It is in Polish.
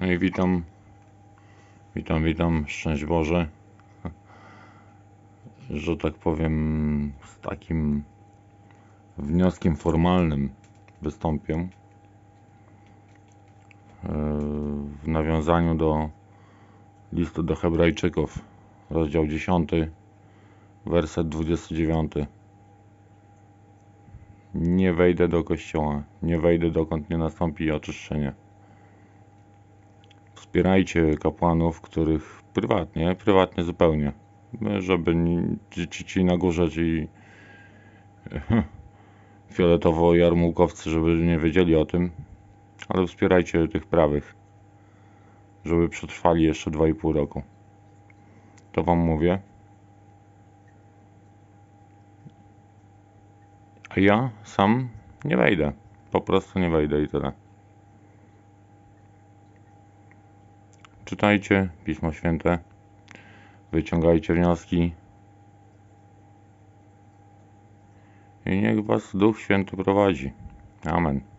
No i witam, witam, witam, szczęść Boże, że tak powiem z takim wnioskiem formalnym wystąpię e, w nawiązaniu do listu do Hebrajczyków, rozdział 10, werset 29. Nie wejdę do kościoła, nie wejdę dokąd nie nastąpi oczyszczenie. Wspierajcie kapłanów, których prywatnie, prywatnie zupełnie, żeby ci, ci na górze, ci fioletowo-jarmułkowcy, żeby nie wiedzieli o tym, ale wspierajcie tych prawych, żeby przetrwali jeszcze 2,5 roku. To wam mówię. A ja sam nie wejdę. Po prostu nie wejdę i tyle. Czytajcie Pismo Święte, wyciągajcie wnioski i niech Was Duch Święty prowadzi. Amen.